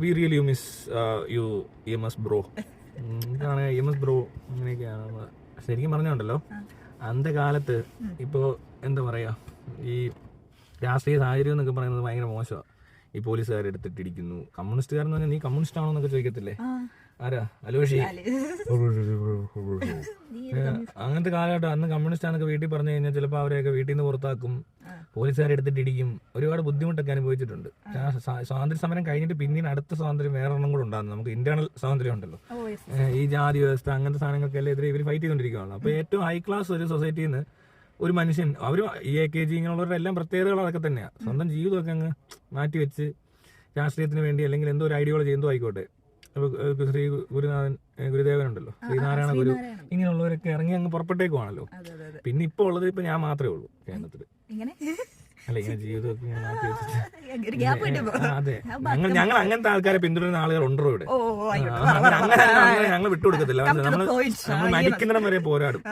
We really miss you E M S bro ഇതാണ് E M S bro അങ്ങനെയൊക്കെയാണ് ശരിക്കും പറഞ്ഞുണ്ടല്ലോ. അന്ത കാലത്ത് ഇപ്പോൾ എന്താ പറയുക ഈ രാഷ്ട്രീയ സാഹചര്യം എന്നൊക്കെ പറയുന്നത് ഭയങ്കര മോശമാണ് ഈ പോലീസുകാർ എടുത്തിട്ടിരിക്കുന്നു. കമ്മ്യൂണിസ്റ്റുകാരെന്ന് പറഞ്ഞാൽ നീ കമ്മ്യൂണിസ്റ്റ് ആണോ എന്നൊക്കെ ചോദിക്കത്തില്ലേ? ആരാ? അലോഷി. അങ്ങനത്തെ കാലഘട്ടം അന്ന് കമ്മ്യൂണിസ്റ്റ് ആണെന്നൊക്കെ വീട്ടിൽ പറഞ്ഞു കഴിഞ്ഞാൽ ചിലപ്പോൾ അവരെയൊക്കെ വീട്ടിൽ നിന്ന് പുറത്താക്കും. പോലീസുകാരെ എടുത്തിട്ട് ഇടിക്കും ഒരുപാട് ബുദ്ധിമുട്ടൊക്കെ അനുഭവിച്ചിട്ടുണ്ട്. സ്വാതന്ത്ര്യ സമരം കഴിഞ്ഞിട്ട് പിന്നീട് അടുത്ത സ്വാതന്ത്ര്യം വേറെ എണ്ണം കൂടെ ഉണ്ടാകുന്നു. നമുക്ക് ഇന്റേണൽ സ്വാതന്ത്ര്യം ഉണ്ടല്ലോ. ഈ ജാതി വ്യവസ്ഥ അങ്ങനത്തെ സാധനങ്ങൾക്കെല്ലാം എതിരെ ഇവർ ഫൈറ്റ് ചെയ്തുകൊണ്ടിരിക്കുകയാണ് അപ്പോൾ ഏറ്റവും ഹൈ ക്ലാസ് ഒരു സൊസൈറ്റിയിൽ നിന്ന് ഒരു മനുഷ്യൻ അവർ ഈ എ കെ ജി ഇങ്ങനെയുള്ളവരുടെ എല്ലാം പ്രത്യേകതകൾ അതൊക്കെ തന്നെയാണ് സ്വന്തം ജീവിതമൊക്കെ അങ്ങ് മാറ്റി വെച്ച് രാഷ്ട്രീയത്തിന് വേണ്ടി അല്ലെങ്കിൽ എന്തോ ഒരു ഐഡിയോളജി എന്തോ ആയിക്കോട്ടെ. ഇപ്പൊ, ശ്രീ ഗുരുനാഥൻ ഗുരുദേവൻ ഗുരുദേവനുണ്ടല്ലോ ശ്രീനാരായണ ഗുരു. ഇങ്ങനെയുള്ളവരൊക്കെ ഇറങ്ങി അങ്ങ് പുറപ്പെട്ടേക്കുവാണല്ലോ. പിന്നെ ഇപ്പൊ ഉള്ളത് ഇപ്പൊ ഞാൻ മാത്രമേ ഉള്ളൂ കേരളത്തിൽ. അല്ല ഇങ്ങനെ ജീവിതമൊക്കെ അതെ. ഞങ്ങൾ ഞങ്ങൾ അങ്ങനത്തെ ആൾക്കാരെ പിന്തുടരുന്ന ആളുകൾ ഉണ്ടോ ഇവിടെ അങ്ങനെ ഞങ്ങൾ വിട്ടുകൊടുക്കത്തില്ല. നമ്മൾ നമ്മൾ മരിക്കുന്നിടം വരെ പോരാടും.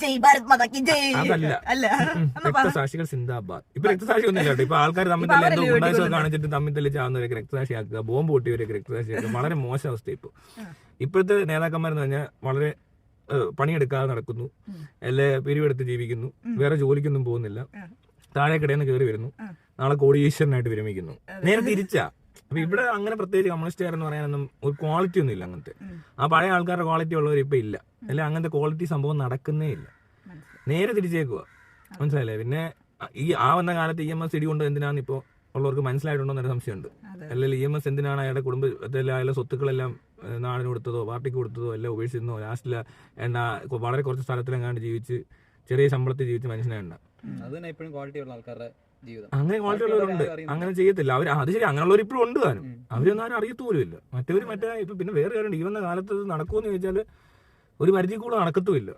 ജയ് ഭാരത് മതാക്കി ജയ്. അല്ല രക്തസാക്ഷികൾ സിന്ദാബാദ്. ഇപ്പൊ രക്തസാക്ഷി ഒന്നും ഇല്ല കേട്ടോ. ഇപ്പൊ ആൾക്കാർ തമ്മിൽ തല്ലി കാണിച്ചിട്ട് തമ്മിൽ തല്ലി ചാവുന്നവരൊക്കെ രക്തസാക്ഷിയാക്കുക. ബോംബ് പൊട്ടിയവരൊക്കെ രക്തസാക്ഷിയാക്കുക. വളരെ മോശം അവസ്ഥ ഇപ്പൊ. ഇപ്പോഴത്തെ നേതാക്കന്മാരെന്ന് പറഞ്ഞാൽ വളരെ പണിയെടുക്കാതെ നടക്കുന്നു. അല്ലെ പിരിവെടുത്ത് ജീവിക്കുന്നു. വേറെ ജോലിക്കൊന്നും പോകുന്നില്ല. താഴേക്കിടയിൽ നിന്ന് കയറി വരുന്നു. നാളെ കോടീശ്വരനായിട്ട് വിരമിക്കുന്നു. നേരെ തിരിച്ചാ? അപ്പൊ ഇവിടെ അങ്ങനെ പ്രത്യേകിച്ച് കമ്മ്യൂണിസ്റ്റുകാരെന്ന് പറയാനൊന്നും ഒരു ക്വാളിറ്റി ഒന്നും ഇല്ല അങ്ങനത്തെ ആ പഴയ ആൾക്കാരുടെ ക്വാളിറ്റി ഉള്ളവർ ഇപ്പൊ ഇല്ല. അല്ലെ അങ്ങനത്തെ ക്വാളിറ്റി സംഭവം നടക്കുന്നേ ഇല്ല. നേരെ തിരിച്ചേക്കുക മനസ്സിലായില്ലേ? പിന്നെ ഈ ആ വന്ന കാലത്ത് ഇ എം എസ് ഇടി കൊണ്ട് എന്തിനാന്ന് ഇപ്പോ ഉള്ളവർക്ക് മനസ്സിലായിട്ടുണ്ടോ എന്നൊരു സംശയമുണ്ട് അല്ലെങ്കിൽ ഇ എം എസ് എന്തിനാണ് അയാളുടെ കുടുംബത്തിലെ അയാളുടെ സ്വത്തുക്കളെല്ലാം നാടിന് കൊടുത്തതോ പാർട്ടിക്ക് കൊടുത്തതോ എല്ലാം ഉപേക്ഷിച്ചെന്നോ ലാസ്റ്റിൽ എന്താ വളരെ കുറച്ച് സ്ഥലത്തിലെങ്ങാണ്ട് ജീവിച്ച് ചെറിയ ശമ്പളത്തിൽ ജീവിച്ച് മനുഷ്യനാണ് അത് തന്നെ ഇപ്പോഴും ക്വാളിറ്റി ഉള്ള ആൾക്കാരുടെ അങ്ങനെ ക്വാളിറ്റി ഉള്ളവരുണ്ട് അങ്ങനെ ചെയ്യത്തില്ല. അവർ അത് ശരി അങ്ങനെയുള്ളവർ ഇപ്പോഴും ഉണ്ട് താനും. അവരൊന്നും ആരും അറിയത്തു പോലും ഇല്ല മറ്റവര് മറ്റേ ഇപ്പൊ പിന്നെ വേറെ കാര്യം ഈ വന്ന കാലത്ത് നടക്കുമെന്ന് ചോദിച്ചാൽ ഒരു പരിധി കൂടെ നടക്കത്തുമില്ല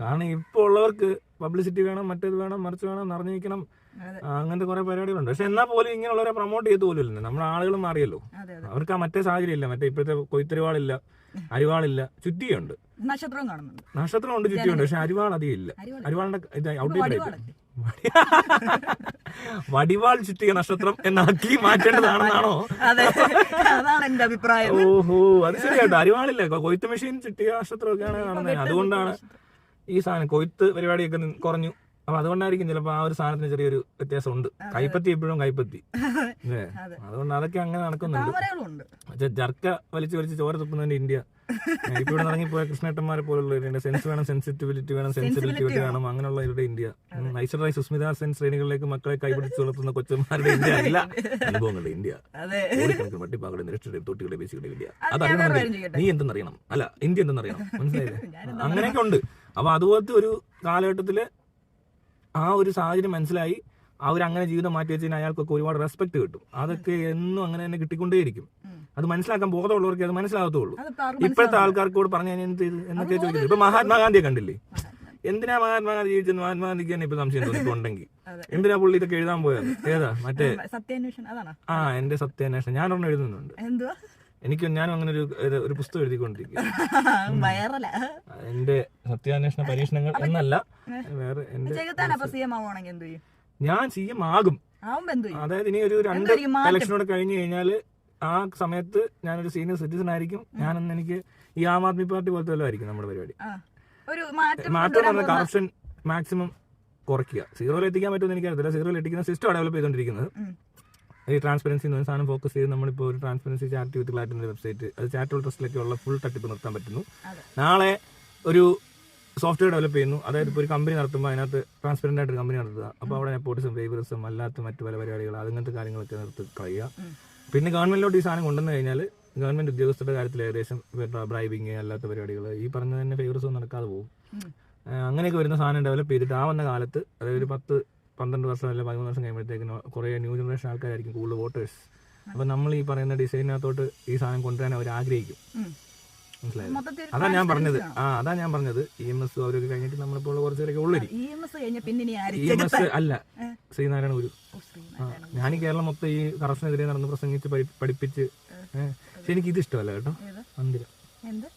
കാരണം ഇപ്പൊ ഉള്ളവർക്ക് പബ്ലിസിറ്റി വേണം മറ്റേത് വേണം മറിച്ച് വേണം നിറഞ്ഞിരിക്കണം. അങ്ങനത്തെ കുറെ പരിപാടികളുണ്ട്. പക്ഷെ എന്നാൽ പോലും ഇങ്ങനെയുള്ളവരെ പ്രൊമോട്ട് ചെയ്ത് പോലും ഇല്ല നമ്മുടെ ആളുകൾ മാറിയല്ലോ അവർക്ക് ആ മറ്റേ സാഹചര്യം ഇല്ല മറ്റേ ഇപ്പോഴത്തെ കൊയ്ത്തരിവാളില്ല അരിവാളില്ല ചുറ്റിയുണ്ട്. നക്ഷത്രവും കാണുന്നുണ്ട്. നക്ഷത്രമുണ്ട് ചുറ്റിയുണ്ട്. പക്ഷെ അരിവാൾ അധികം ഇല്ല. അരിവാളിന്റെ ഇത് ഔട്ട്ഡേറ്റ് വടിവാളല്ലേ? വടിവാൾ ചുറ്റിയ നക്ഷത്രം എന്നാക്കി മാറ്റേണ്ടതാണെന്നാണോ? അതെ അതാണ് എന്റെ അഭിപ്രായം. ഓഹോ അത് ശരിയാട്ടോ. അരിവാളില്ല? കൊയ്ത്ത് മെഷീൻ ചുറ്റിയ നക്ഷത്രമൊക്കെയാണ് കാണുന്നത്. അതുകൊണ്ടാണ് ഈ സാധനം കൊയ്ത്ത് പരിപാടിയൊക്കെ കുറഞ്ഞു അപ്പൊ അതുകൊണ്ടായിരിക്കും ചിലപ്പോ ആ ഒരു സാധനത്തിന് ചെറിയൊരു വ്യത്യാസം ഉണ്ട് കൈപ്പത്തി എപ്പോഴും കൈപ്പത്തി. അതുകൊണ്ട് അതൊക്കെ അങ്ങനെ നടക്കുന്നുണ്ട്. ജർക്ക വലിച്ചു വലിച്ച് ചോര തുപ്പുന്നതിന്റെ ഇന്ത്യ. ഇപ്പൊ ഇവിടെ ഇറങ്ങിപ്പോയ കൃഷ്ണേട്ടന്മാരെ പോലുള്ള സെൻസ് വേണം സെൻസിറ്റിവിറ്റി വേണം സെൻസിബിലിറ്റി വേണം. അങ്ങനെയുള്ള ഇവരുടെ ഇന്ത്യ. ഐശ്വര്യ സുസ്മിത സെൻ ശ്രേണികളിലേക്ക് മക്കളെ കൈപിടിച്ച് വളർത്തുന്ന കൊച്ചന്മാരുടെ ഇന്ത്യ അല്ല. അനുഭവങ്ങളുടെ ഇന്ത്യ. അതെ. നിരക്ഷരുടെ തൊട്ടികളുടെ ബേസികളുടെ ഇന്ത്യ. അത് ഞാൻ അതറിയണമെങ്കിൽ വേറെ കാര്യം ചെയ്യട്ടെ? നീ എന്തെന്നറിയണം? അല്ല ഇന്ത്യ എന്തെന്നറിയണം? മനസ്സിലായില്ലേ? അങ്ങനെയൊക്കെ ഉണ്ട്. അപ്പൊ അതുപോലത്തെ ഒരു കാലഘട്ടത്തിൽ ആ ഒരു സാഹചര്യം മനസ്സിലായി. അവർ അങ്ങനെ ജീവിതം മാറ്റി വെച്ചതിന് അയാൾക്കൊക്കെ ഒരുപാട് റെസ്പെക്ട് കിട്ടും. അതൊക്കെ എന്നും അങ്ങനെ തന്നെ കിട്ടിക്കൊണ്ടേയിരിക്കും. അത് മനസ്സിലാക്കാൻ ബോധമുള്ളവർക്ക് അത് മനസ്സിലാകത്തുള്ളൂ. ഇപ്പോഴത്തെ ആൾക്കാർക്കോട് പറഞ്ഞു എന്നൊക്കെ ചോദിക്കുന്നത് ഇപ്പൊ മഹാത്മാഗാന്ധിയെ കണ്ടില്ലേ? എന്തിനാ മഹാത്മാഗാന്ധി ജീവിച്ചത്? മഹാത്മാഗാന്ധിക്ക് തന്നെ ഇപ്പൊ സംശയം തോന്നിയിട്ടുണ്ടെങ്കിൽ. എന്തിനാ പുള്ളി ഇതൊക്കെ എഴുതാൻ പോയത്? ഏതാ? മറ്റേ ആ എന്റെ സത്യാന്വേഷണം. ഞാൻ ഒരെണ്ണം എഴുതുന്നുണ്ട്. എനിക്ക് ഞാനും അങ്ങനെ ഒരു ഒരു- പുസ്തകം എഴുതിക്കൊണ്ടിരിക്കും എന്റെ സത്യാന്വേഷണ പരീക്ഷണങ്ങൾ എന്നല്ല വേറെ എന്റെ ഞാൻ സി എം ആകും. അതായത് ഇനി ഒരു രണ്ട്? ഇലക്ഷനോട് കഴിഞ്ഞു കഴിഞ്ഞാൽ ആ സമയത്ത് ഞാനൊരു സീനിയർ സിറ്റിസൺ ആയിരിക്കും. ഞാനന്ന് എനിക്ക് ഈ ആം ആദ്മി പാർട്ടി പോലത്തെ വല്ലതും ആയിരിക്കും നമ്മുടെ പരിപാടി. മാറ്റം പോകുന്ന- കറപ്ഷൻ മാക്സിമം കുറയ്ക്കുക. സീറോയിൽ എത്തിക്കാൻ പറ്റുമെന്ന് എനിക്കറിയത്തില്ല. സീറോയിൽ എത്തിക്കുന്ന സിസ്റ്റം ഡെവലപ്പ് ചെയ്തുകൊണ്ടിരിക്കുന്നത്. ഉം. ഈ ട്രാൻസ്പെറൻസി എന്ന് സാധനം ഫോക്കസ് ചെയ്ത് നമ്മളിപ്പോൾ ഒരു ട്രാൻസ്പെറൻസി ചാരിറ്റി വിത്ത് ക്ലാറ്റിന്റെ വെബ്സൈറ്റ് അത് ചാരിറ്റബിൾ ട്രസ്റ്റിലേക്കുള്ള ഫുൾ തട്ടിപ്പ് നിർത്താൻ പറ്റുന്നു. നാളെ ഒരു സോഫ്റ്റ്വെയർ ഡെവലപ്പ് ചെയ്യുന്നു. അതായത് ഇപ്പോൾ ഒരു കമ്പനി നടത്തുമ്പോൾ അതിനകത്ത് ട്രാൻസ്പെറന്റ് ആയിട്ട് ഒരു കമ്പനി നടത്തുക അപ്പോൾ അവിടെ നെപ്പോട്ടിസം ഫേവറിസം അല്ലാത്ത മറ്റു പല പരിപാടികൾ അങ്ങനത്തെ കാര്യങ്ങളൊക്കെ നിർത്തി കളയുക. പിന്നെ ഗവൺമെന്റിലോട്ട് ഈ സാധനം കൊണ്ടുവന്നു കഴിഞ്ഞാൽ ഗവൺമെന്റ് ഉദ്യോഗസ്ഥരുടെ കാര്യത്തിൽ ഏകദേശം ബ്രൈബിങ് അല്ലാത്ത പരിപാടികൾ ഈ പറഞ്ഞ തന്നെ ഫേവറിസം നടക്കാതെ പോകും. അങ്ങനെയൊക്കെ വരുന്ന സാധനം ഡെവലപ്പ് ചെയ്തിട്ട് ആ വന്ന കാലത്ത് അതായത് ഒരു പത്ത് പന്ത്രണ്ട് വർഷം അല്ലെങ്കിൽ പതിമൂന്ന് വർഷം കഴിയുമ്പോഴത്തേക്കിന് കുറേ ന്യൂ ജനറേഷൻ ആൾക്കാരായിരിക്കും കൂടുതൽ വോട്ടേഴ്സ്. അപ്പം നമ്മൾ ഈ പറയുന്ന ഡിസൈനകത്തോട്ട് ഈ സാധനം കൊണ്ടുവരാൻ അവർ ആഗ്രഹിക്കും. മനസ്സിലായത് അതാ ഞാൻ പറഞ്ഞത്. ആ അതാ ഞാൻ പറഞ്ഞത്. ഇ എം എസ് അവരൊക്കെ കഴിഞ്ഞിട്ട് നമ്മളിപ്പോൾ ഉള്ള കുറച്ച് പേരൊക്കെ ഉള്ളരി. ഇ എം എസ് അല്ല. ശ്രീനാരായണ ഗുരു. ഞാൻ ഈ കേരളം മൊത്തം ഈ കറപ്ഷനെതിരെ നടന്ന് പ്രസംഗിച്ച് പഠിപ്പിച്ച് ഏഹ്. പക്ഷെ എനിക്ക് ഇത് ഇഷ്ടമല്ല കേട്ടോ. മന്ദിരം.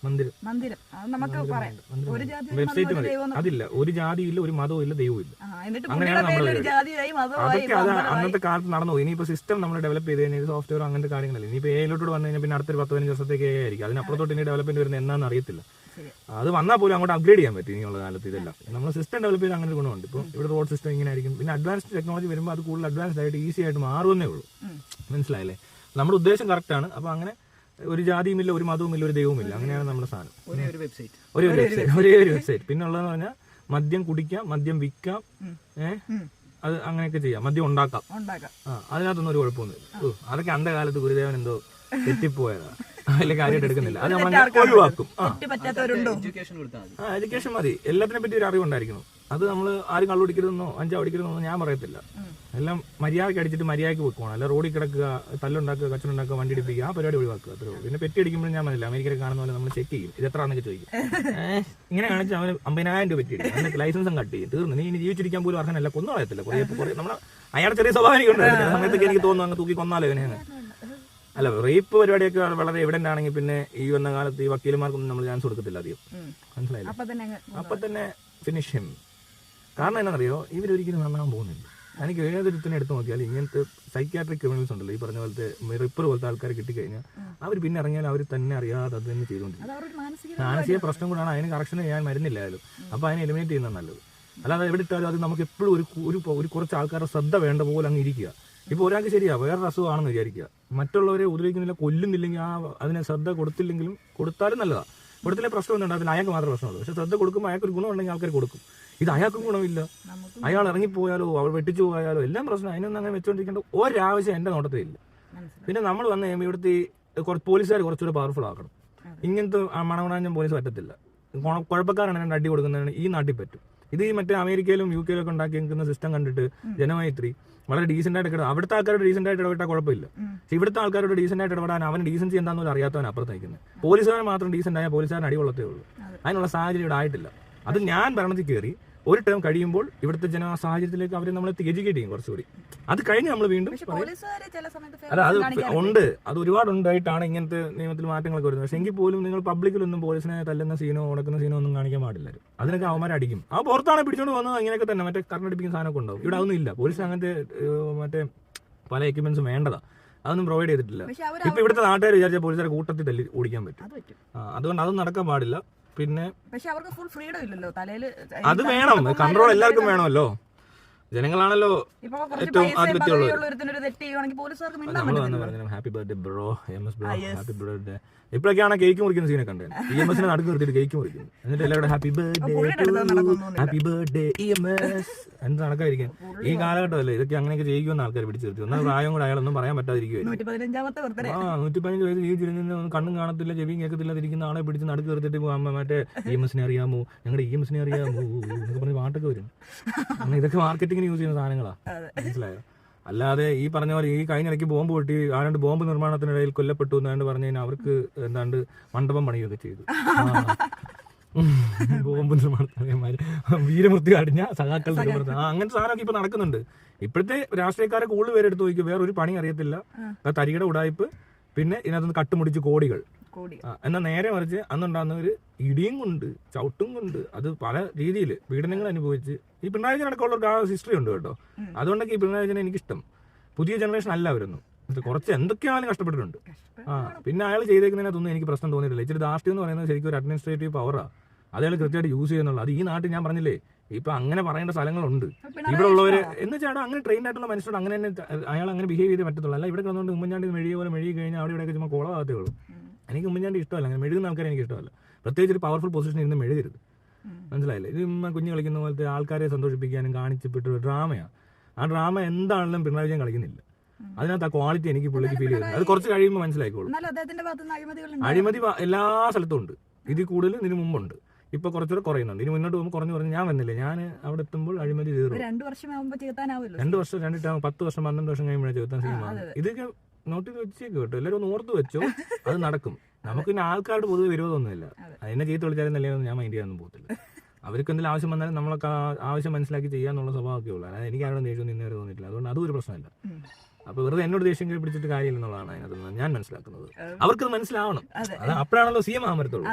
മന്ദിരം. അത് നമുക്ക് പറയാം. ഒരു ജാതി വെബ്സൈറ്റ് മതി അതില്ല. ഒരു ജാതിയില്ല ഒരു മതവും ഇല്ല ദൈവവും ഇല്ല. അങ്ങനെയാണ് നമ്മുടെ അതൊക്കെ അത് അന്നത്തെ കാലത്ത് നടന്നു. ഇനിയിപ്പോ സിസ്റ്റം നമ്മൾ ഡെവലപ്പ് ചെയ്ത് കഴിഞ്ഞാൽ സോഫ്റ്റ്വെയർ അങ്ങനത്തെ കാര്യങ്ങളല്ല. ഇനിയിപ്പോ എയിലോട്ട് വന്നു കഴിഞ്ഞാൽ പിന്നെ അടുത്തൊരു പത്ത് പതിനഞ്ച് ദിവസത്തേക്ക് എ ആയിരിക്കും. അതിനപ്പുറത്തോട്ട് ഇനി ഡെവലപ്മെന്റ് വരുന്നത് എന്നാന്ന് അറിയത്തില്ല. അത് വന്നാൽ പോലും അങ്ങോട്ട് അപ്ഗ്രേഡ് ചെയ്യാൻ പറ്റും ഇനിയുള്ള കാലത്ത് ഇതെല്ലാം. നമ്മൾ സിസ്റ്റം ഡെവലപ്പ് ചെയ്ത് അങ്ങനെ ഒരു ഗുണമുണ്ട്. ഇപ്പോൾ ഇവിടെ റോഡ് സിസ്റ്റം ഇങ്ങനെ ആയിരിക്കും. പിന്നെ അഡ്വാൻസ് ടെക്നോളജി വരുമ്പോൾ അത് കൂടുതൽ അഡ്വാൻസ്ഡ് ആയിട്ട് ഈസി ആയിട്ട് മാറുമെന്നേ ഉള്ളൂ. മനസ്സിലായല്ലേ മനസ്സിലായില്ലേ? നമ്മുടെ ഉദ്ദേശം കറക്റ്റ് ആണ്. അപ്പൊ അങ്ങനെ ഒരു ജാതിയുമില്ല ഒരു മതവുമില്ല ഒരു ദൈവവുമില്ല. അങ്ങനെയാണ് നമ്മുടെ സാധനം. ഒരേ ഒരു വെബ്സൈറ്റ്. ഒരേ ഒരു വെബ്സൈറ്റ് ഒരേ ഒരു വെബ്സൈറ്റ്. പിന്നെ ഉള്ളതെന്ന് പറഞ്ഞാൽ മദ്യം കുടിക്കാം മദ്യം വിൽക്കാം ഏഹ് അത് അങ്ങനെയൊക്കെ ചെയ്യാം. മദ്യം ഉണ്ടാക്കാം. ഉണ്ടാക്കാം. ആ അതിനകത്തൊന്നും ഒരു കുഴപ്പമൊന്നുമില്ല. ഓ, അതൊക്കെ അന്റെ കാലത്ത് ഗുരുദേവൻ എന്തോ തെറ്റിപ്പോയതാ. വലിയ കാര്യമായിട്ട് എടുക്കുന്നില്ല. അത് നമ്മൾ ഒഴിവാക്കും. ആ. മതി. എഡ്യൂക്കേഷൻ മതി. എല്ലാത്തിനെ പറ്റി ഒരു അറിവുണ്ടായിരിക്കണം. അത് നമ്മൾ ആരും കള്ളുപിടിക്കരുതെന്നോ അഞ്ചാ പഠിക്കരുതെന്നോ ഞാൻ പറയത്തില്ല. എല്ലാം മര്യാദയ്ക്ക് അടിച്ചിട്ട് മര്യാദയ്ക്ക് വെക്കുവാണ്. അല്ല റോഡിൽ കിടക്കുക തല്ലുണ്ടാക്കുക കച്ചറുണ്ടാക്കുക വണ്ടി ഇടിപ്പിക്കുക ആ പരിപാടി ഒഴിവാക്കുക അത്രേ ഉള്ളൂ. പിന്നെ പെറ്റി അടിക്കുമ്പോൾ ഞാൻ മതില്ല അമേരിക്കയിൽ കാണുന്ന പോലെ നമ്മൾ ചെക്ക് ചെയ്യും. ഇത് എത്രയാണെന്നൊക്കെ ചോദിക്കും. ഇങ്ങനെ കാണിച്ച് അവന് അമ്പതിനായിരം രൂപ പെറ്റി അടിക്കും. അതിന്റെ ലൈസൻസും കട്ട് ചെയ്യും. തീർന്നു. നീ ഇനി ജീവിച്ചിരിക്കാൻ പോലും അർഹനല്ല. കൊന്നു കളയത്തില്ല. കുറേ കുറേ നമ്മൾ അയാളുടെ ചെറിയ സ്വഭാവം എനിക്കുണ്ട് ചില സമയത്തൊക്കെ എനിക്ക് തോന്നുന്നു അങ്ങ് തൂക്കി കൊന്നാലോ ഇവനെ. അല്ല റേപ്പ് പരിപാടിയൊക്കെ വളരെ എവിഡന്റ് ആണെങ്കിൽ പിന്നെ ഈ വന്ന കാലത്ത് ഈ വക്കീലന്മാർക്കൊന്നും നമ്മൾ ചാൻസ് കൊടുക്കത്തില്ല അധികം. മനസ്സിലായില്ല? അപ്പൊ തന്നെ ഫിനിഷ് ഹിം കാരണം എന്നാണെന്നറിയോ ഇവരൊരിക്കലും നന്നാകാൻ പോകുന്നില്ല. എനിക്ക് ഏതൊരുത്തിനെ എടുത്തു നോക്കിയാൽ ഇങ്ങനത്തെ സൈക്യാട്രിക് ക്രിമിനൽസ് ഉണ്ടല്ലോ. ഈ പറഞ്ഞ പോലത്തെ റിപ്പർ പോലത്തെ ആൾക്കാർ കിട്ടിക്കഴിഞ്ഞാൽ അവർ പിന്നെ ഇറങ്ങിയാൽ അവർ തന്നെ അറിയാതെ അത് തന്നെ ചെയ്തുകൊണ്ടിരിക്കും. മാനസിക പ്രശ്നം കൂടാണ് അതിന് കറക്ഷൻ ചെയ്യാൻ മരുന്നില്ലായാലും. അപ്പോൾ അതിനെ എലിമിനേറ്റ് ചെയ്യുന്നത് നല്ലത്. അല്ലാതെ എവിടെ ഇട്ടാലും അത് നമുക്ക് എപ്പോഴും ഒരു ഒരു കുറച്ച് ആൾക്കാരുടെ ശ്രദ്ധ വേണ്ട പോലെ അങ്ങ് ഇരിക്കുക. ഇപ്പൊ ഒരാൾക്ക് ശരിയാ വേറൊരു അസുഖമാണെന്ന് വിചാരിക്കുക. മറ്റുള്ളവരെ ഉപദ്രവിക്കുന്നില്ല കൊല്ലുന്നില്ലെങ്കിൽ ആ അതിനെ ശ്രദ്ധ കൊടുത്തില്ലെങ്കിലും കൊടുത്താലും നല്ലതാ. കൊടുത്തില്ലേ പ്രശ്നമൊന്നും ഉണ്ടാകത്തില്ല. അയാൾക്ക് മാത്രം പ്രശ്നമുള്ളൂ. പക്ഷെ ശ്രദ്ധ കൊടുക്കുമ്പോൾ അയാൾക്ക് ഒരു ഗുണം ഉണ്ടെങ്കിൽ ആൾക്കാർ കൊടുക്കും. ഇത് അയാൾക്കും ഗുണമില്ല. അയാൾ ഇറങ്ങിപ്പോയാലോ അവൾ വെട്ടിച്ചു പോയാലോ എല്ലാം പ്രശ്നം അതിനൊന്നും അങ്ങനെ വെച്ചുകൊണ്ടിരിക്കേണ്ട ഒരാവശ്യം എന്റെ നോട്ടത്തിലില്ല ഇല്ല. പിന്നെ നമ്മൾ വന്ന് കഴിയുമ്പോൾ ഇവിടുത്തെ കുറച്ച് പോലീസുകാർ കുറച്ചുകൂടെ പവർഫുൾ ആക്കണം. ഇങ്ങനത്തെ ആ പോലീസ് പറ്റത്തില്ല. കുഴ- കുഴപ്പക്കാരാണ് രണ്ട് അടി കൊടുക്കുന്നതാണ് ഈ നാട്ടിൽ പറ്റും. ഇത് ഈ മറ്റേ അമേരിക്കയിലും യു കെയിലും ഒക്കെ ഉണ്ടാക്കി നിൽക്കുന്ന സിസ്റ്റം കണ്ടിട്ട് ജനമൈത്രി വളരെ ഡീസെന്റ് ആയിട്ട് ഇടപെടും അവിടുത്തെ ആൾക്കാരോട് ഡീസെന്റ് ആയിട്ട് ഇടപെട്ടാൽ കുഴപ്പമില്ല. പക്ഷെ ഇവിടുത്തെ ആൾക്കാരോട് ഡീസെന്റ് ആയിട്ട് ഇടപെടാൻ അവൻ ഡീസൻസി എന്താണെന്ന് അറിയാത്തവൻ അപ്പുറത്ത് നിൽക്കുന്നത് പോലീസുകാരൻ മാത്രം ഡീസെന്റ് ആയ പോലീസുകാരൻ അടി കൊള്ളത്തേ ഉള്ളൂ. അതെ. അതിനുള്ള സാഹചര്യം ഇവിടെ ആയിട്ടില്ല. അത് ഞാൻ ഭരണത്തിൽ കയറി ഒരു ടേം കഴിയുമ്പോൾ ഇവിടുത്തെ ജന സാഹചര്യത്തിലേക്ക് അവരെ നമ്മൾ എഡ്യൂക്കേറ്റ് ചെയ്യും കുറച്ചുകൂടി. അത് കഴിഞ്ഞ് നമ്മൾ വീണ്ടും അല്ല അത് ഉണ്ട്. അത് ഒരുപാട് ഉണ്ടായിട്ടാണ് ഇങ്ങനത്തെ നിയമത്തിൽ മാറ്റങ്ങളൊക്കെ വരുന്നത്. പക്ഷേ എങ്കിൽ പോലും നിങ്ങൾ പബ്ലിക്കിലൊന്നും പോലീസിനെ തല്ലുന്ന സീനോ ഉടക്കുന്ന സീനോ ഒന്നും കാണിക്കാൻ പാടില്ല. അതിനൊക്കെ അവന്മാർ അടിക്കും. ആ പുറത്താണ് പിടിച്ചോണ്ട് വന്നത്. അങ്ങനെയൊക്കെ തന്നെ. മറ്റേ കറണ്ടടിപ്പിക്കുന്ന സാധനമൊക്കെ ഉണ്ടാവും. ഇവിടെ അതൊന്നും ഇല്ല. പോലീസ് അങ്ങനത്തെ മറ്റേ പല എക്യുപ്മെന്റ്സും വേണ്ടതാ. അതൊന്നും പ്രൊവൈഡ് ചെയ്തിട്ടില്ല. ഇപ്പൊ ഇവിടുത്തെ നാട്ടുകാർ വിചാരിച്ച പോലീസുകാരെ കൂട്ടത്തിൽ തല്ലി ഓടിക്കാൻ പറ്റും. അതുകൊണ്ട് അതൊന്നും നടക്കാൻ പാടില്ല. പിന്നെ പക്ഷെ അവർക്ക് ഫുൾ ഫ്രീഡം ഇല്ലല്ലോ. തലയിൽ അത് വേണം. കൺട്രോൾ എല്ലാവർക്കും വേണമല്ലോ. ജനങ്ങളാണല്ലോ ഏറ്റവും ആധിപത്യമുള്ളത്. Happy birthday bro M S bro happy birthday ഇപ്പോഴൊക്കെയാണ് cake മുറിക്കുന്ന സീനൊക്കെ കണ്ടത്. ഇ എം എസിനെ നടുക്ക് നിർത്തിയിട്ട് കേക്ക് മുറിക്കുന്നു. എന്നിട്ട് എല്ലാവരും happy birthday. Happy birthday E M S എന്ത് നടക്കാതിരിക്കാൻ. ഈ കാലഘട്ടമല്ലേ ഇതൊക്കെ അങ്ങനെയൊക്കെ ചെയ്യിക്കുമെന്ന് ആൾക്കാർ പിടിച്ചു നിർത്തി. ഒന്നും പ്രായം കൂടെ അയാളൊന്നും പറയാൻ പറ്റാതിരിക്കുമായിരുന്നു ആ നൂറ്റി പതിനഞ്ച് വയസ്സ് ജീവിച്ചിരുന്ന കണ്ണും കാണത്തില്ല ചെവിയും കേൾക്കത്തില്ല ഇരിക്കുന്ന ആളെ പിടിച്ച് നടുക്ക് നിർത്തിട്ട് പോകാൻ മറ്റേ ഇ എം എസിനെ അറിയാമോ? ഞങ്ങളുടെ ഇ എം എസിനെ അറിയാമോ? എന്നൊക്കെ പറഞ്ഞ് പാട്ടൊക്കെ വരും. അങ്ങനെ ഇതൊക്കെ മാർക്കറ്റിങ്ങിന് യൂസ് ചെയ്യുന്ന സാധനങ്ങളാ. മനസ്സിലായോ? അല്ലാതെ ഈ പറഞ്ഞ പോലെ ഈ കഴിഞ്ഞ ഇടയ്ക്ക് ബോംബ് പൊട്ടി ആരാണ്ട് ബോംബ് നിർമ്മാണത്തിനിടയിൽ കൊല്ലപ്പെട്ടു എന്നാണ്ട് പറഞ്ഞു കഴിഞ്ഞാൽ അവർക്ക് എന്താണ്ട് മണ്ഡപം പണിയൊക്കെ ചെയ്തു. ബോംബ് നിർമ്മാണത്തിനേമാര് വീരമൃത്യു അടിഞ്ഞ സഖാക്കൾ നിർമ്മാണത്തിന് അങ്ങനത്തെ സാധനമൊക്കെ ഇപ്പൊ നടക്കുന്നുണ്ട്. ഇപ്പോഴത്തെ രാഷ്ട്രീയക്കാരെ കൂടുതൽ പേരെടുത്ത് നോക്കി വേറെ ഒരു പണി അറിയത്തില്ല. തരികിട ഉടായ്പ് പിന്നെ ഇതിനകത്ത് കട്ടുമുടിച്ച് കോടികൾ. കോടി. എന്നാൽ നേരെ മറിച്ച് അന്നുണ്ടാകുന്ന ഒരു ഇടിയും കൊണ്ട് ചവിട്ടും കൊണ്ട് അത് പല രീതിയിൽ പീഡനങ്ങൾ അനുഭവിച്ച് ഈ പിണറായി വിജയൻ അടക്കമുള്ളവർക്ക് ആ ഹിസ്റ്ററി ഉണ്ട് കേട്ടോ. അതുകൊണ്ടൊക്കെ ഈ പിണറായി എനിക്കിഷ്ടം. പുതിയ ജനറേഷൻ അല്ല അവരൊന്നും. കുറച്ച് എന്തൊക്കെയാണെങ്കിലും കഷ്ടപ്പെട്ടിട്ടുണ്ട്. ആ പിന്നെ അയാൾ ചെയ്തേക്കുന്നതിനകത്തൊന്നും എനിക്ക് പ്രശ്നം തോന്നിയിട്ടില്ല. ഇച്ചിരി ദാഷ്ട്യം എന്ന് പറയുന്നത് ശരിക്കും ഒരു അഡ്മിനിസ്ട്രേറ്റീവ് പവറാണ് അത് അയാൾ കൃത്യമായിട്ട് യൂസ് ചെയ്യുന്നുള്ളൂ അത് ഈ നാട്ടിൽ ഞാൻ പറഞ്ഞില്ലേ ഇപ്പൊ അങ്ങനെ പറയേണ്ട സ്ഥലങ്ങളുണ്ട്. ഇവിടെ ഉള്ളവര് എന്ന് വെച്ചാൽ അങ്ങനെ ട്രെയിൻ ആയിട്ടുള്ള മനുഷ്യരോട് അങ്ങനെ തന്നെ അയാൾ അങ്ങനെ ബിഹേവ് ചെയ്തേ പറ്റത്തുള്ളൂ. അല്ല ഇവിടെ കിടന്നുകൊണ്ട് ഉമ്മൻചാണ്ടി മെഴുകിയ പോലെ മെഴുകി കഴിഞ്ഞാൽ അവിടെ ഇവിടെയൊക്കെ ചുമ്മാ കുളമാകത്തേ ഉള്ളൂ. എനിക്ക് ഉമ്മൻചാണ്ടി ഇഷ്ടമല്ല. അങ്ങനെ മെഴുകുന്ന ആൾക്കാരെ എനിക്ക് ഇഷ്ടമല്ല. പ്രത്യേകിച്ച് ഒരു പവർഫുൾ പൊസിഷനിൽ ഇരുന്ന് മെഴുകരുത്. മനസ്സിലായില്ലേ? ഇത് കുഞ്ഞു കളിക്കുന്ന പോലത്തെ ആൾക്കാരെ സന്തോഷിപ്പിക്കാനും കാണിച്ചിട്ട് ഒരു ഡ്രാമയാണ് ആ ഡ്രാമ എന്താണെങ്കിലും പിണറായി വിജയൻ കളിക്കുന്നില്ല. അതിനകത്ത് ആ ക്വാളിറ്റി എനിക്ക് പുള്ളിക്ക് ഫീൽ ചെയ്യുന്നത് അത് കുറച്ച് കഴിയുമ്പോൾ മനസ്സിലായിക്കോളും. അഴിമതി എല്ലാ സ്ഥലത്തും ഉണ്ട്. ഇതിൽ കൂടുതൽ ഇതിന് മുമ്പുണ്ട്. ഇപ്പൊ കുറച്ചുകൂടെ കുറയുന്നുണ്ട്. ഇനി മുന്നോട്ട് പോകുമ്പോൾ കുറഞ്ഞു കുറഞ്ഞ് ഞാൻ വന്നില്ല? ഞാൻ അവിടെ എത്തുമ്പോൾ അഴിമതി തീർന്നു. രണ്ട് വർഷം രണ്ട് വർഷം രണ്ട് പത്ത് വർഷം പന്ത്രണ്ട് വർഷം കഴിയുമ്പോഴേ ചെറുത്താൻ സിനിമ ഇതൊക്കെ നോട്ട് വെച്ചേ വെച്ചേക്ക് കേട്ടോ. എല്ലാവരും ഒന്ന് ഓർത്ത് വെച്ചോ. അത് നടക്കും. നമുക്ക് പിന്നെ ആൾക്കാരുടെ പൊതുവെ വിരോധമൊന്നുമില്ല. അതിനെ ചെയ്ത് വിളിച്ചാലും നല്ലതൊന്നും ഞാൻ മൈൻഡ് ചെയ്യാനൊന്നും പോകത്തില്ല. അവർക്ക് എന്തെങ്കിലും ആവശ്യം വന്നാലും നമ്മളൊക്കെ ആവശ്യം മനസ്സിലാക്കി ചെയ്യാന്നുള്ള സ്വഭാവമൊക്കെ ഉള്ളൂ അതായത് എനിക്ക് ആരോടും ദേഷ്യം നിന്നേരെ തോന്നിയിട്ടില്ല. അതുകൊണ്ട് അതും ഒരു പ്രശ്നമല്ല. അപ്പൊ വെറുതെ എന്നോട് ദേഷ്യം പിടിച്ചിട്ട് കാര്യമില്ലെന്നുള്ളതാണ് അതിനകത്ത് നിന്ന് ഞാൻ മനസ്സിലാക്കുന്നത്. അവർക്ക് മനസ്സിലാവണം. അതെ. അപ്പോഴാണല്ലോ സി എം ആകാൻ പറ്റത്തുള്ളൂ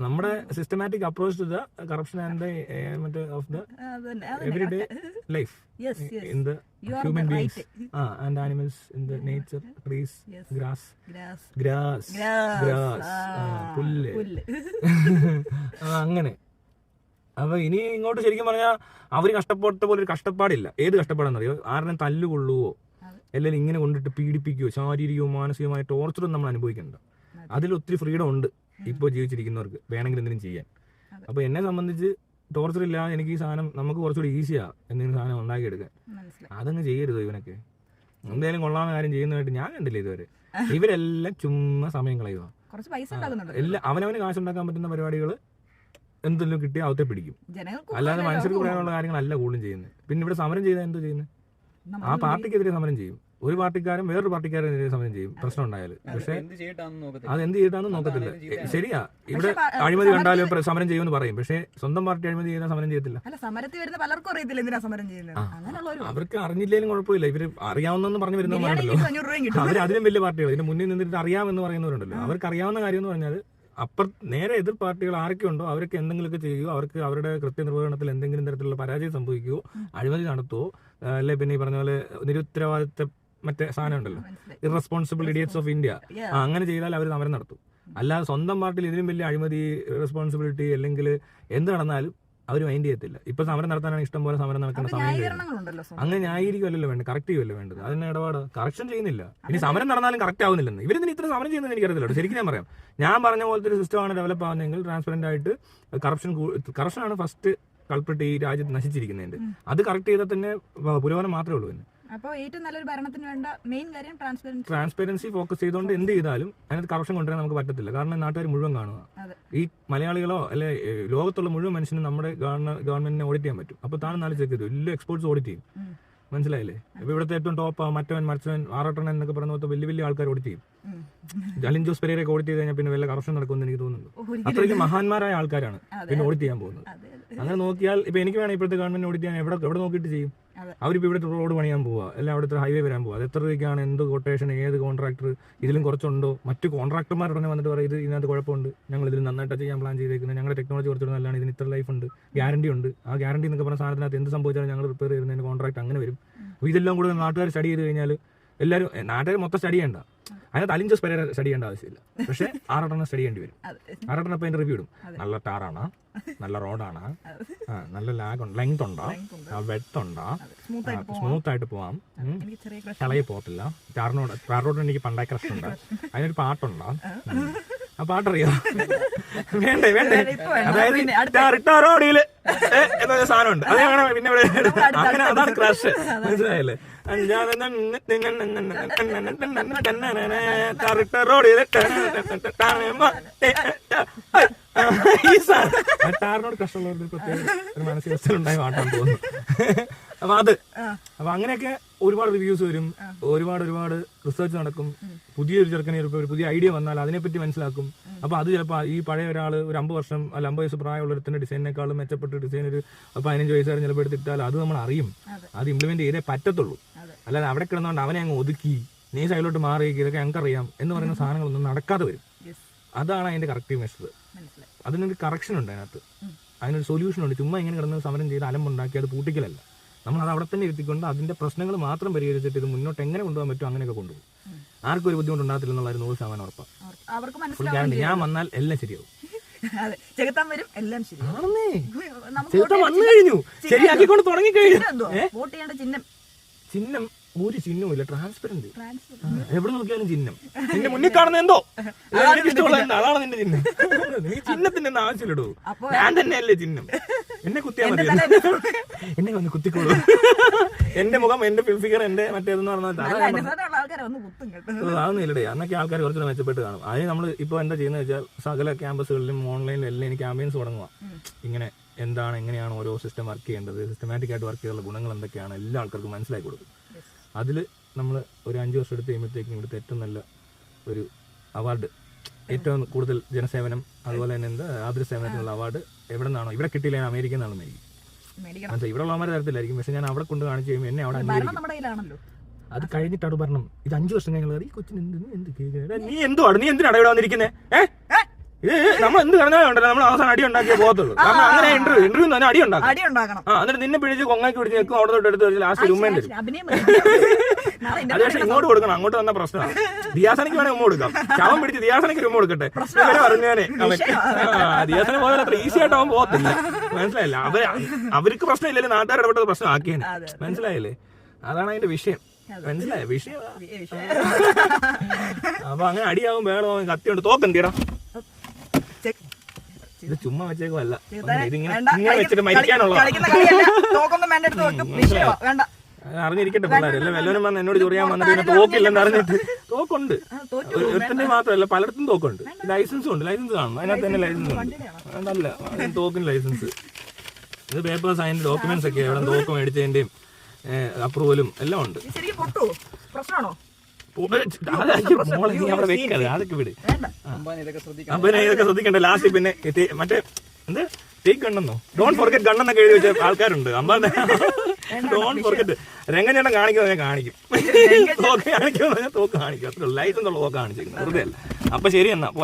നമ്മുടെ systematic approach to the corruption and മറ്റേ of the every day life in the human beings ah and animals in the nature trees grass grass grass പുല്ല്. അങ്ങനെ. അപ്പൊ ഇനി ഇങ്ങോട്ട് ശരിക്കും പറഞ്ഞാൽ അവർ കഷ്ടപ്പെട്ട പോലെ ഒരു കഷ്ടപ്പാടില്ല. ഏത് കഷ്ടപ്പാടെന്നറിയോ? ആരെയും തല്ലുകൊള്ളുവോ? അതെ. അല്ലെങ്കിൽ ഇങ്ങനെ കൊണ്ടിട്ട് പീഡിപ്പിക്കുകയോ ശാരീരികവും മാനസികവുമായ ടോർച്ചറും നമ്മൾ അനുഭവിക്കേണ്ട. അതെ. അതിൽ ഒത്തിരി ഫ്രീഡം ഉണ്ട് ഇപ്പോൾ ജീവിച്ചിരിക്കുന്നവർക്ക് വേണമെങ്കിൽ എന്തെങ്കിലും ചെയ്യാൻ. അപ്പോൾ അപ്പൊ എന്നെ സംബന്ധിച്ച് ടോർച്ചർ ഇല്ല എനിക്ക് ഈ സാധനം നമുക്ക് കുറച്ചുകൂടി ഈസിയാ എന്തെങ്കിലും സാധനം ഉണ്ടാക്കിയെടുക്കാൻ. അതങ്ങ് ചെയ്യരുത് ഇവനൊക്കെ? എന്തെങ്കിലും കൊള്ളാവുന്ന കാര്യം ചെയ്യുന്നതായിട്ട് ഞാൻ കണ്ടില്ല ഇതുവരെ. ഇവരെല്ലാം ചുമ്മാ സമയം കളയുക എല്ലാ അവനവന് കാശുണ്ടാക്കാൻ പറ്റുന്ന പരിപാടികൾ എന്തെങ്കിലും കിട്ടിയാൽ അവത്തെ പിടിക്കും. അല്ലാതെ മനുഷ്യർക്ക്? പറയാനുള്ള കാര്യങ്ങളല്ല കൂടുതലും ചെയ്യുന്നത്. പിന്നെ ഇവിടെ സമരം ചെയ്താൽ എന്തോ ചെയ്യുന്നത്? ആ പാർട്ടിക്കെതിരെ സമരം ചെയ്യും. ഒരു പാർട്ടിക്കാരും വേറൊരു പാർട്ടിക്കാരനെതിരെ സമരം ചെയ്യും. പ്രശ്നം ഉണ്ടായാൽ പക്ഷേ എന്ത് ചെയ്തിട്ടാണെന്ന് നോക്കത്തില്ല. അത് എന്ത് ചെയ്തിട്ടാണെന്ന് നോക്കത്തില്ല. ശരിയാ. ഇവിടെ അഴിമതി കണ്ടാലും സമരം ചെയ്യുമെന്ന് പറയും. പക്ഷെ സ്വന്തം പാർട്ടി അഴിമതി ചെയ്താൽ സമരം ചെയ്യത്തില്ല. സമരത്തിൽ വരുന്ന പലർക്കും അറിയത്തില്ല എന്തിനാ സമരം ചെയ്യുന്നത്. അവർക്ക് അറിഞ്ഞില്ലെങ്കിലും കുഴപ്പമില്ല. ഇവർ അറിയാവുന്നെന്ന് പറഞ്ഞു വരുന്നവരുണ്ടല്ലോ അവർ അതിലും വലിയ പാർട്ടികൾ ഇതിന്റെ മുന്നിൽ നിന്നിട്ട് അറിയാമെന്ന് പറയുന്നവരുണ്ടല്ലോ. അവർക്ക് അറിയാവുന്ന കാര്യം എന്ന് പറഞ്ഞാൽ അപ്പർ നേരെ എതിർ പാർട്ടികൾ ആരൊക്കെ ഉണ്ടോ അവർക്ക് എന്തെങ്കിലുമൊക്കെ ചെയ്യുകയോ അവർക്ക് അവരുടെ കൃത്യനിർവഹണത്തിൽ എന്തെങ്കിലും തരത്തിലുള്ള പരാജയം സംഭവിക്കുകയോ അഴിമതി നടത്തുവോ അല്ലെ പിന്നെ ഈ പറഞ്ഞ പോലെ നിരുത്തരവാദിത്ത മറ്റേ സാധനം ഉണ്ടല്ലോ ഇറസ്പോൺസിബിൾ ഇഡിയറ്റ്സ് ഓഫ് ഇന്ത്യ അങ്ങനെ ചെയ്താൽ അവർ സമരം നടത്തും. അല്ലാതെ സ്വന്തം പാർട്ടിയിൽ ഇതിലും വലിയ അഴിമതി റെസ്പോൺസിബിലിറ്റി അല്ലെങ്കിൽ എന്ത് നടന്നാലും അവർ മൈൻഡ് ചെയ്യത്തില്ല. ഇപ്പൊ സമരം നടത്താനാണ് ഇഷ്ടം പോലെ സമരം നടക്കുന്ന സമയം. അങ്ങനെ ന്യായീകരിക്കുമല്ലോ വേണ്ടത്. കറക്റ്റ് ചെയ്യുമല്ലോ വേണ്ടത്. അതിന് ഇടപാട്? കറക്ഷൻ ചെയ്യുന്നില്ല. ഇനി സമരം നടന്നാലും കറക്റ്റ് ആവുന്നില്ലെന്ന്. ഇവരെന്തിന് ഇത്ര സമരം ചെയ്യുന്നത് എനിക്കറിയത്തില്ല അറിയത്തില്ല ശരിക്കും ഞാൻ പറയാം. ഞാൻ പറഞ്ഞ പോലത്തെ ഒരു സിസ്റ്റമാണ് ഡെവലപ്പ് ആവുന്നതെങ്കിൽ ട്രാൻസ്പെറന്റ് ആയിട്ട് കറപ്ഷൻ കറപ്ഷനാണ് ഫസ്റ്റ് കൾപ്പിട്ട് ഈ രാജ്യത്ത് നശിച്ചിരിക്കുന്നതിന്റെ. അത് കറക്റ്റ് ചെയ്താൽ തന്നെ പുരോഗമനം മാത്രമേ ഉള്ളൂ ഇതിന് അപ്പൊ ഏറ്റവും നല്ലൊരു ഭരണത്തിന് വേണ്ട മെയിൻ കാര്യം ട്രാൻസ്പെറൻസി ട്രാൻസ്പെറൻസി ഫോക്കസ് ചെയ്തുകൊണ്ട് എന്ത് ചെയ്താലും അതിനകത്ത് കറപ്ഷൻ കൊണ്ടുവരാൻ നമുക്ക് പറ്റത്തില്ല. കാരണം നാട്ടുകാർ മുഴുവൻ കാണുക. ഈ മലയാളികളോ അല്ലെ ലോകത്തുള്ള മുഴുവൻ മനുഷ്യനും നമ്മുടെ ഗവൺമെന്റിനെ ഓഡിറ്റ് ചെയ്യാൻ പറ്റും. അപ്പോൾ താൻ നാല് ചെക്ക് ചെയ്തു? എല്ലാ എക്സ്പോർട്സ് ഓഡിറ്റ് ചെയ്യും. മനസ്സിലായില്ലേ? അപ്പൊ ഇവിടുത്തെ ഏറ്റവും ടോപ്പ് മറ്റവൻ മറ്റവൻ ആറോട്ടൻ എന്നൊക്കെ പറഞ്ഞ പോലത്തെ വലിയ വലിയ ആൾക്കാർ ഓഡിറ്റ് ചെയ്യും. ജലിൻ ജോസ് പെരേരൊക്കെ ഓഡിറ്റ് ചെയ്ത് കഴിഞ്ഞാൽ പിന്നെ വല്ല കറപ്ഷൻ നടക്കുമെന്ന് എനിക്ക് തോന്നുന്നു അത്രയ്ക്ക് മഹാന്മാരായ ആൾക്കാരാണ് പിന്നെ ഓഡിറ്റ് ചെയ്യാൻ പോകുന്നത്. അങ്ങനെ നോക്കിയാൽ ഇപ്പൊ എനിക്ക് വേണം ഇപ്പോഴത്തെ ഗവൺമെന്റ് ഓഡിറ്റ് ചെയ്യാൻ എവിടെ എവിടെ നോക്കിയിട്ട് ചെയ്യും? അവരിപ്പോ ഇവിടെ റോഡ് പണിയാൻ പോവുക അല്ല അവിടുത്തെ ഹൈവേ വരാൻ പോവുക അത് എത്ര രൂപയ്ക്കാണ് എന്ത് കൊട്ടേഷൻ ഏത് കോൺട്രാക്ടർ ഇതിലും കുറച്ചുണ്ടോ? മറ്റു കോൺട്രാക്ടർമാർ ഉടനെ വന്നിട്ട് പറയും ഇത് ഇതിനകത്ത് കുഴപ്പമുണ്ട്. ഞങ്ങൾ ഇതിൽ നന്നായിട്ട് ചെയ്യാൻ പ്ലാൻ ചെയ്തേക്കുന്നത് ഞങ്ങളുടെ ടെക്നോളജി കുറച്ചുകൂടെ നല്ലതാണ്. ഇതിന് ഇത്ര ലൈഫ് ഉണ്ട്. ഗ്യാരണ്ടി ഉണ്ട്. ആ ഗ്യാരണ്ടി എന്നൊക്കെ പറഞ്ഞ സാധനത്തിനകത്ത് എന്ത് സംഭവിച്ചാലും ഞങ്ങൾ റിപ്പയർ ചെയ്യുന്നതിന് കോൺട്രാക്ട് അങ്ങനെ വരും. അപ്പോൾ ഇതെല്ലാം കൂടെ നാട്ടുകാർ സ്റ്റഡി ചെയ്ത് കഴിഞ്ഞാൽ എല്ലാവരും നാട്ടുകാർ മൊത്തം സ്റ്റഡി ചെയ്യണ്ട. അതിനകത്ത് അലിഞ്ചസ് പേരെ സ്റ്റഡി ചെയ്യേണ്ട ആവശ്യമില്ല. പക്ഷെ ആറെണ്ണം സ്റ്റഡി ചെയ്യേണ്ടി വരും. ആറെണ്ണം അപ്പോൾ റിവ്യൂ ഇടും. നല്ല ടാറാണ് നല്ല റോഡാണ്. നല്ല ലാഗ് ഉണ്ട് ലെങ്ത് ഉണ്ടോ. വെട്ട് ഉണ്ടോ. സ്മൂത്ത് ആയിട്ട് പോവാം. കളയിൽ പോകത്തില്ല. ടാറിനോട് ടാറിനോട് എനിക്ക് പണ്ടായി ഉണ്ട്. അതിനൊരു പാട്ടുണ്ടോ. ആ പാട്ടറിയോ വേണ്ടേ വേണ്ടേ. അതായത് റിട്ടാറോടിയിൽ എന്നൊരു സാധനമുണ്ട് അത് വേണം പിന്നെ ഇവിടെ അങ്ങനെ അതാണ് ക്രഷ് മനസ്സിലായില്ലേ അഞ്ചാറ് നന്ന തിന്ന നന്ന നന്ന നന്ന നന്ന നന്ന നന്ന ടാറ് ടാറോടിയിൽ ടാറേമ്മ ഏ, ഏ, ഏ, ആ, ഈ സാധനം ടാറിനോട് കഷ്ടമുള്ളവർക്ക് പ്രത്യേക ഒരു മാനസികാവസ്ഥ ഉണ്ടായി പാട്ടാൻ തോന്നുന്നു അപ്പൊ അത്. അപ്പൊ അങ്ങനെയൊക്കെ ഒരുപാട് റിവ്യൂസ് വരും. ഒരുപാട് ഒരുപാട് റിസർച്ച് നടക്കും. പുതിയൊരു ചെറുക്കനെ ഒരു പുതിയ ഐഡിയ വന്നാൽ അതിനെപ്പറ്റി മനസ്സിലാക്കും. അപ്പൊ അത് ചിലപ്പോൾ ഈ പഴയ ഒരാൾ ഒരു അമ്പത് വർഷം അല്ല അമ്പത് വയസ്സ് പ്രായമുള്ള ഒരുത്തിന്റെ ഡിസൈനേക്കാളും മെച്ചപ്പെട്ട ഡിസൈൻ ഒരു പതിനഞ്ച് വയസ്സുകാരൻ ചിലപ്പോൾ എടുത്തിട്ടാൽ അത് നമ്മൾ അറിയും. അത്. ഇംപ്ലിമെന്റ് ചെയ്തേ പറ്റത്തുള്ളൂ. അല്ലാതെ അവിടെ കിടന്നുകൊണ്ട് അവനെ അങ്ങ് ഒതുക്കി നീ സൈഡിലോട്ട് മാറി ഇതൊക്കെ ഞങ്ങൾക്കറിയാം എന്ന് പറയുന്ന സാധനങ്ങളൊന്നും നടക്കാതെ വരും. അതാണ് അതിന്റെ കറക്റ്റ് മെഷർ അതിനൊരു കറക്ഷൻ ഉണ്ട് അതിനകത്ത്. അതിനൊരു സൊല്യൂഷൻ ഉണ്ട്. ചുമ്മാ ഇങ്ങനെ കിടന്ന് സമരം ചെയ്ത് അലമ്പുണ്ടാക്കി അത് പൂട്ടിക്കലല്ല. നമ്മൾ അത് അവിടെ തന്നെ ഇരുത്തിക്കൊണ്ട് അതിന്റെ പ്രശ്നങ്ങൾ മാത്രം പരിഹരിച്ചിട്ട് ഇത് മുന്നോട്ട് എങ്ങനെ കൊണ്ടുപോകാൻ പറ്റും അങ്ങനെയൊക്കെ കൊണ്ടുപോകും. ആർക്കും ഒരു ബുദ്ധിമുട്ട് ഉണ്ടാകത്തില്ല എന്നുള്ള നൂറ് ശതമാനം ഉറപ്പാണ് ഞാൻ വന്നാൽ എല്ലാം ശരിയാവും. ചെകുത്താൻ വരും എല്ലാം വന്നു കഴിഞ്ഞു. ശരിയാക്കിക്കൊണ്ട് തുടങ്ങി കഴിഞ്ഞു ചിഹ്നം വോട്ട് ചെയ്യേണ്ട ചിഹ്നം. ചിഹ്നം ഒരു ചിഹ്നവും ഇല്ല ട്രാൻസ്പെറന്റ് എവിടെ നോക്കിയാലും ചിഹ്നം. നിന്റെ മുന്നിൽ കാണുന്ന എന്തോ? എനിക്ക് ഇഷ്ടമുള്ള അതാണ് നിന്റെ ചിഹ്നം. നീ ചിഹ്നത്തിന്റെ ഒന്നും ആവശ്യമില്ലടോ. ഞാൻ തന്നെയല്ലേ ചിഹ്നം. എന്നെ കുത്തിയാ മതി. എന്നെ വന്ന് കുത്തിക്കോളൂ. എന്റെ മുഖം എന്റെ ഫിഗർ എന്റെ മറ്റേതെന്ന് പറഞ്ഞാൽ നല്ല അതാ ആൾക്കാരെ ഒന്ന് കുത്തും കേട്ടോ. പറഞ്ഞത്. അതൊന്നും ഇല്ലടേ അന്നൊക്കെ ആൾക്കാർ കുറച്ചുകൂടെ മെച്ചപ്പെട്ട് കാണും. അതിന് നമ്മൾ ഇപ്പോൾ എന്താ ചെയ്യുന്നത് വെച്ചാൽ സകല ക്യാമ്പസുകളിലും ഓൺലൈനിലും എല്ലാം എനിക്ക് ക്യാമ്പയിൻസ് തുടങ്ങുക ഇങ്ങനെ എന്താണ് എങ്ങനെയാണ് ഓരോ സിസ്റ്റം വർക്ക് ചെയ്യേണ്ടത്? സിസ്റ്റമാറ്റിക് ആയിട്ട് വർക്ക് ചെയ്യാനുള്ള ഗുണങ്ങൾ എന്തൊക്കെയാണ്? എല്ലാ ആൾക്കാർക്കും മനസ്സിലാക്കി കൊടുക്കും. അതിൽ നമ്മൾ ഒരു അഞ്ച് വർഷം എടുത്ത് കഴിയുമ്പോഴത്തേക്കും ഇവിടുത്തെ ഏറ്റവും നല്ല ഒരു അവാർഡ് ഏറ്റവും കൂടുതൽ ജനസേവനം അതുപോലെ തന്നെ എന്താ ആതുര സേവനത്തിനുള്ള അവാർഡ് എവിടെ നിന്നാണോ ഇവിടെ കിട്ടിയില്ല അമേരിക്കയിൽ നിന്നാണ് മേടിക്കും അതെ ഇവിടെ തരത്തിലായിരിക്കും പക്ഷെ ഞാൻ അവിടെ കൊണ്ട് കാണിച്ചു കഴിയുമ്പോൾ എന്നെ അവിടെ അത് കഴിഞ്ഞിട്ടാണ് പറഞ്ഞു ഇത് അഞ്ചു വർഷം കഴിഞ്ഞാൽ ഈ കൊച്ചിന് എന്ത് നീ എന്ത് നീ എന്തുവാണ്? നീ എന്തിനാണ് ഇവിടെ വന്നിരിക്കുന്നത് ഏഹ് ഇത് നമ്മൾ എന്ത് പറഞ്ഞാലും ഉണ്ടല്ലോ. നമ്മൾ അവസാനം അടി ഉണ്ടാക്കിയേ പോകത്തുള്ളൂ. കാരണം അങ്ങനെ ഇന്റർവ്യൂ ഇന്റർവ്യൂ തന്നെ അടി ഉണ്ടാക്കും. അടി ഉണ്ടാക്കണം. ആ എന്നിട്ട് നിന്നെ പിടിച്ച് കൊങ്ങാക്കി പിടിച്ച് നിൽക്കും അവിടെ തൊട്ട് എടുത്ത് ലാസ്റ്റ് ഉമ്മേന്റെ. അത് പക്ഷെ ഇങ്ങോട്ട് കൊടുക്കണം. അങ്ങോട്ട് വന്ന പ്രശ്നമാണ്. ദിയാസനയ്ക്ക് വേണേ ഉമ്മ കൊടുക്കാം. ശവം പിടിച്ച് ദിയാസനയ്ക്ക് ഉമ്മ കൊടുക്കട്ടെ. ഇവരെ പറഞ്ഞേനെ. ദിയാസന പോയാൽ അത്ര ഈസി ആയിട്ട് അവൻ പോകത്തില്ല. മനസ്സിലായില്ല? അവർ അവർക്ക് പ്രശ്നമില്ലല്ലോ. നാട്ടുകാർ ഇടപെട്ടത് പ്രശ്നം ആക്കിയേനെ അതെ. മനസ്സിലായില്ലേ? അതാണ് അതിന്റെ വിഷയം. മനസ്സിലായ? വിഷയം. അപ്പൊ അങ്ങനെ അടിയാവും വേണോ കത്തിയുണ്ട് തോക്കെന്തിടാ. ഇത് ചുമ്മാ വെച്ചേക്കുമല്ല. ഇതിങ്ങനെ ഇങ്ങനെ വെച്ചിട്ട്. വേണ്ട അറിഞ്ഞിരിക്കട്ടെ പിള്ളേർ എല്ലാം വല്ലവരും വന്ന് എന്നോട് ചൊറിയാൻ വന്നിട്ട് പിന്നെ തോക്കില്ലെന്ന് അറിഞ്ഞിട്ട് തോക്കുണ്ട്. ഒരുത്തന്റെ മാത്രമല്ല പലയിടത്തും തോക്കുണ്ട്. ലൈസൻസും ഉണ്ട് ലൈസൻസ് കാണും അതിനകത്ത് തന്നെ ലൈസൻസ് ഉണ്ട്. അതിന് തോക്കിന് ലൈസൻസ്. ഇത് പേപ്പേഴ്സ് അതിന്റെ ഡോക്യുമെന്റ്സ് ഒക്കെ എവിടെ തോക്ക് മേടിച്ചതിന്റെയും അപ്രൂവലും എല്ലാം ഉണ്ട്. മോളെ നീ അവിടെ വെക്കരുത്. അതൊക്കെ വിട്. അമ്പാൻ ഇതൊക്കെ ശ്രദ്ധിക്കണ്ട? ലാസ്റ്റ് പിന്നെ മറ്റേ എന്ത്? ടേക്ക് ഗണ്ണെന്നോ ഡോൺ ഫോർഗറ്റ് ഗണ്ണെന്നൊക്കെ എഴുതി വെച്ച ആൾക്കാരുണ്ട്. അമ്പാന്റെ ഡോൺ ഫോർഗറ്റ് രംഗഞ്ഞേട്ടൻ കാണിക്കുമോ ഞാൻ കാണിക്കും. തോക്ക് കാണിക്കുമോ തോക്ക് കാണിക്കും. അത്ര ലൈസൻസ് ഉള്ള തോക്ക് കാണിച്ചിരിക്കുന്നു വെറുതെ അല്ല. അപ്പൊ ശരി എന്നാ.